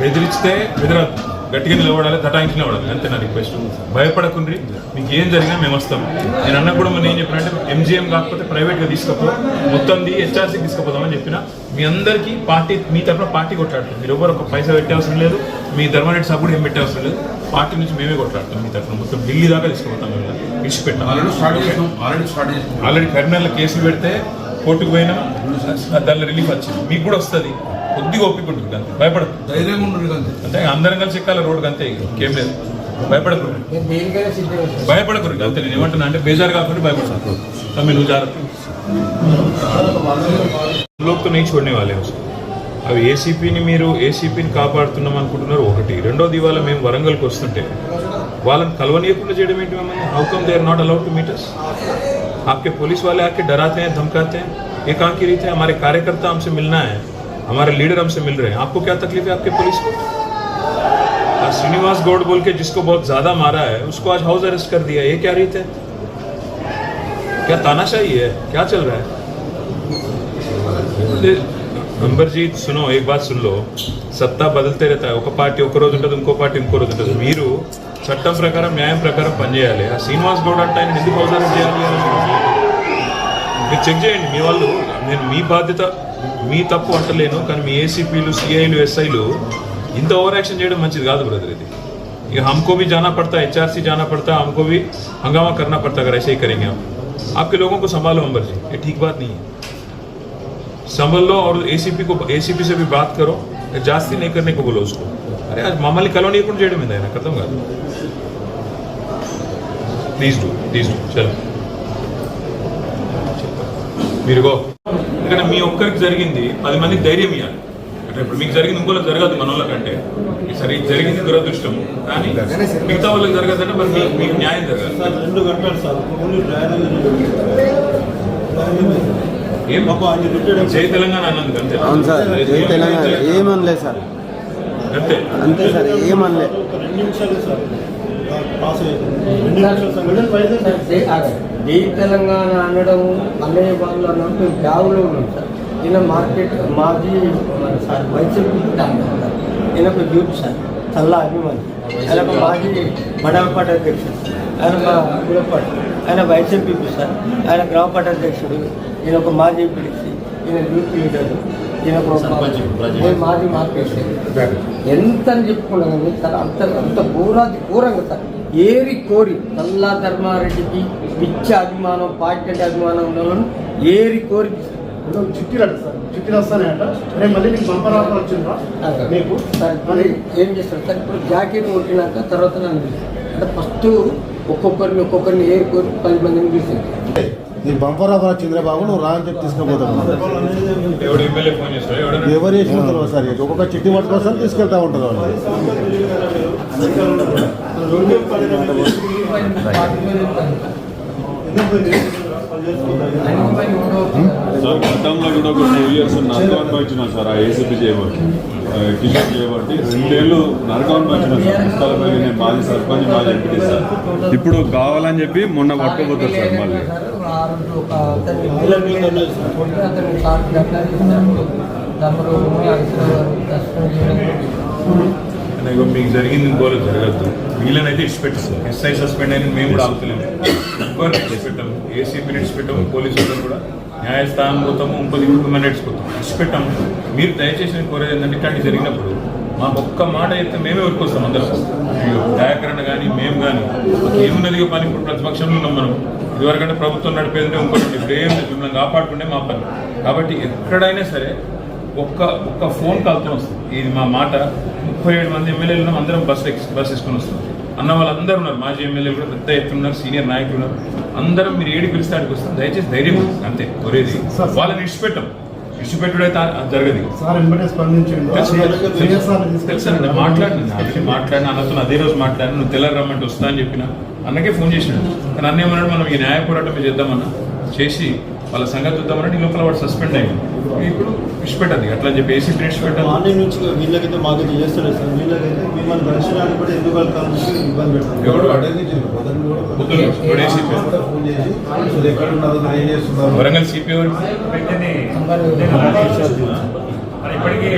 బెదిరిస్తే బెదిరద్దు గట్టిగా నిలబడాలి తటాయించి నిలబడాలి. అంతే నా రిక్వెస్ట్ భయపడకుండ్రి మీకు ఏం జరిగినా మేము వస్తాం. నేను అన్న కూడా మనం ఏం చెప్పినంటే ఎంజిఎం కాకపోతే ప్రైవేట్గా తీసుకపో మొత్తంది హెచ్ఆర్సీకి తీసుకుపోదామని చెప్పిన మీ అందరికీ పార్టీ మీ తరఫున పార్టీ కొట్లాడుతాం. మీరు ఎవరు ఒక పైసా పెట్టే అవసరం లేదు మీ ధర్మరెడ్డి సభ కూడా ఏం పెట్టే అవసరం లేదు. పార్టీ నుంచి మేమే కొట్లాడతాం మీ తరఫున మొత్తం ఢిల్లీ దాకా తీసుకుపోతాం మేము. విడిచిపెట్టాం. ఆల్రెడీ కరీంనగర్లో కేసులు పెడితే కోర్టుకు పోయినా దానిలో రిలీఫ్ వచ్చింది. మీకు కూడా వస్తుంది. కొద్దిగా ఓపిక ఉంటుంది అంతే భయపడదు ధైర్యంగా ఉండరు అంతే అంతే అందరం కలిసి ఎక్కాలి రోడ్డుకి అంతే ఇక. ఇంకేం లేదు భయపడకూడదు నేను దేనికైనా సిద్ధంగా ఉంటాను. భయపడకూడదు అంతే నేను ఏమంటున్నా అంటే బేజారు కాకుండా భయపడతాను తమ్మి నువ్వు జాగ్రత్త लोग तो नहीं छोड़ने वाले उसको అవి ఏసీపీని మీరు ఏసీపీని కాపాడుతున్నాం అనుకుంటున్నారు ఒకటి రెండోది ఇవాళ మేము వరంగల్కి వస్తుంటే వాళ్ళని కలవనీయకుండా చేయడం ఏంటి మమ్మల్ని how come they are not allowed to meet us आपके पुलिस वाले आके डराते हैं धमकाते हैं ये कहाँ की रीत है हमारे कार्यकर्ता हमसे मिलना है हमारे लीडर हमसे मिल रहे हैं आपको क्या तकलीफ है आपके पुलिस को आज श्रीनिवास गौड़ बोल के जिसको बहुत ज्यादा मारा है उसको आज हाउस अरेस्ट कर दिया ये क्या रीत है क्या तानाशाही है क्या चल रहा है అంబర్జీత్ సునో ఏక్ బాత్ సున్ లో సత్తా బదులుతే रहता है ఒక పార్టీ ఒక రోజు ఉంటుంది ఇంకో పార్టీ ఇంకో రోజు ఉంటుంది మీరు చట్టం ప్రకారం న్యాయం ప్రకారం పనిచేయాలి ఆ శ్రీనివాస్ గౌడ్ అంటే ఆయన ఎందుకు అవసరం చేయాలి అని మీరు చెక్ చేయండి మీ వాళ్ళు నేను మీ బాధ్యత మీ తప్పు అంటలేను కానీ మీ ఏసీపీలు సిఐలు ఎస్ఐలు ఇంత ఓవర్ యాక్షన్ చేయడం మంచిది కాదు బ్రదర్ ఇది ఇక हमको भी जाना पड़ता है एचआरसी जाना पड़ता है हमको भी हंगामा करना पड़ता है अगर ऐसे ही करेंगे आप आपके लोगों को संभालो अंबर जी ये ठीक बात नहीं है संभल लो और एसीपी को एसीपी से भी बात करो जास्ती नहीं करने को बोलो उसको अरे आज మమ్మల్ని కలవనీయకుండా చేయడం మీద ఆయన అర్థం కాదు ప్లీజ్ డూ ప్లీజ్ డూ చలో మీరు గో ఎందుకంటే మీ ఒక్కరికి జరిగింది పది మందికి ధైర్యం ఇవ్వాలి అంటే ఇప్పుడు మీకు జరిగింది ఇంకోళ్ళకి జరగదు మన వాళ్ళకంటే సరే ఇది జరిగింది దురదృష్టం. కానీ మిగతా వాళ్ళకి జరగదంటే మరి మీకు న్యాయం జరగాలి. రెండు గంటలు సార్. రిటైర్డ్ జై తెలంగాణ అన్నందుకు అంతే అవును సార్ జై తెలంగాణ ఏమనలే సార్. అంతే. అంతే సార్ ఏమనలే ఒక రెండు నిమిషాలు సార్. పాస్ అయ్యింది జై- తెలంగాణ అనడం అన్నయ్య వాళ్ళు అన్నట్టు మేము బ్యాగులో ఉన్నాం సార్. ఈయన మార్కెట్ మాజీ మన సార్ వైసీపీ ఈయన ఒక యూత్ సార్. చల్లా అభిమాని. ఆయన ఒక మాజీ మండల పార్టీ అధ్యక్షుడు ఆయన మా గుడపాటి ఆయన వైసీపీ సార్. ఆయన గ్రామ పార్టీ అధ్యక్షుడు ఈయన ఒక మాజీ పిలిచి ఈయన యూత్ లీడర్ ఈయన ఒక నేను మాజీ మార్కెట్ ఎంత అని చెప్పుకున్నాం కానీ సార్ అంత అంత ఘోరాది ఘోరంగా సార్. ఏరి కోరి నల్లా ధర్మారెడ్డికి పిచ్చి అభిమానం పార్టీ అంటే అభిమానం ఉన్న వాళ్ళను ఏరి కోరి చిట్టీలు అంట సార్. చిట్టీలు వస్తాయంట రేపు మళ్ళీ నీకు బంపర్ ఆఫర్ వచ్చిందా? మీకు? సార్ మరి ఏం చేస్తారు? సార్ ఇప్పుడు జాకెట్ కొట్టినాక తర్వాత నన్ను. అంటే ఫస్ట్ ఒక్కొక్కరిని ఒక్కొక్కరిని ఏరి కోరి పది మందిని పిలిచింది నీ బంపర్ ఆఫర్ వచ్చిందిరా బాబు నువ్వు రా అని చెప్పి తీసుకుపోతావు ఎవరు చేసిన తెలియదు సార్ ఒక్కొక్క చిట్టి పట్టుకొస్తారు తీసుకెళ్తా ఉంటారు వాళ్ళు సార్ గతంలో కూడా ఒక టూ ఇయర్స్ నరకం వచ్చినా సార్ ఆ ఏసీపీ చేయబట్టి ఆ, కిషోర్ చేయబట్టి రెండేళ్ళు నరకం వచ్చిన సార్ పుస్తకాలపై నేను మాజీ సర్పంచ్ మాజీ ఎంపీ సార్. ఇప్పుడు కావాలని చెప్పి మొన్న పట్టుకోపోతారు సార్ మళ్ళీ. ఆ ఇగో మీకు జరిగింది ఇంకోలో జరగద్దు వీళ్ళనైతే ఇచ్చిపెట్టాం ఎస్ఐ సస్పెండ్ అయిన మేము కూడా ఆపుతలేము ఇంకోటి ఇచ్చిపెట్టాము ఏసీపీని ఇచ్చిపెట్టాము పోలీసు వాళ్ళని కూడా న్యాయస్థానం పోతాము ఇంకొక హ్యూమన్ రైట్స్ పోతాము. ఇచ్చిపెట్టాము మీరు దయచేసి నేను కోరేది ఏంటంటే ఇట్లాంటి జరిగినప్పుడు మాకు ఒక్క మాట అయితే మేమే ఊరుకొస్తాం అందరం. వ్యాకరణ కానీ మేము కానీ మాకు ఏమున్నది పని? ఇప్పుడు ప్రతిపక్షంలో ఉన్నాం మనం. ఇదివరకంటే ప్రభుత్వం నడిపేది ఇంకోటి ఇప్పుడు ఏం మిమ్మల్ని కాపాడుకుంటే మా పని. కాబట్టి ఎక్కడైనా సరే ఒక్క ఒక్క ఫోన్ కాల్తో వస్తుంది. ఇది మా మాట. ముప్పై ఏడు మంది ఎమ్మెల్యేలు ఉన్నాం అందరం బస్ ఎక్కి బస్ వేసుకొని వస్తాం అన్న వాళ్ళందరూ ఉన్నారు. మాజీ ఎమ్మెల్యేలు కూడా పెద్ద ఎత్తున ఉన్నారు సీనియర్ నాయకులు ఉన్నారు. అందరం మీరు ఏడు పిలిస్తే ఆడికి వస్తాం. దయచేసి ధైర్యం. అంతే కొరేది వాళ్ళని ఇడిచిపెట్టాం విడిచిపెట్టుడు అయితే ఆ- జరగదు. తెలుసండి మాట్లాడిన. ఆల్రెడీ మాట్లాడిన అన్నతో అదే రోజు మాట్లాడిన నువ్వు తెల్లారి రమ్మంటే వస్తా అని చెప్పిన. అన్నకే ఫోన్ చేసినాడు. కానీ అన్న ఏమన్నాడు? మనం ఈ న్యాయ పోరాటం చేద్దామన్నా. చేసి వాళ్ళ సంగతి చూద్దామని ఈ లోపల వాడు సస్పెండ్ అయ్యింది ఇప్పుడు విడిచిపెట్టదు అట్లా అని చెప్పి ఏసీపీ విడిచిపెట్టాలి మార్నింగ్ నుంచి వీళ్ళకైతే మాకు చేస్తలేదు సార్. వీళ్ళకైతే మిమ్మల్ని దర్శనానికి కూడా ఎందుకు వెళ్తామని ఇబ్బంది ఏం చేస్తున్నారు? వరంగల్ ఎవరు ఇప్పటికీ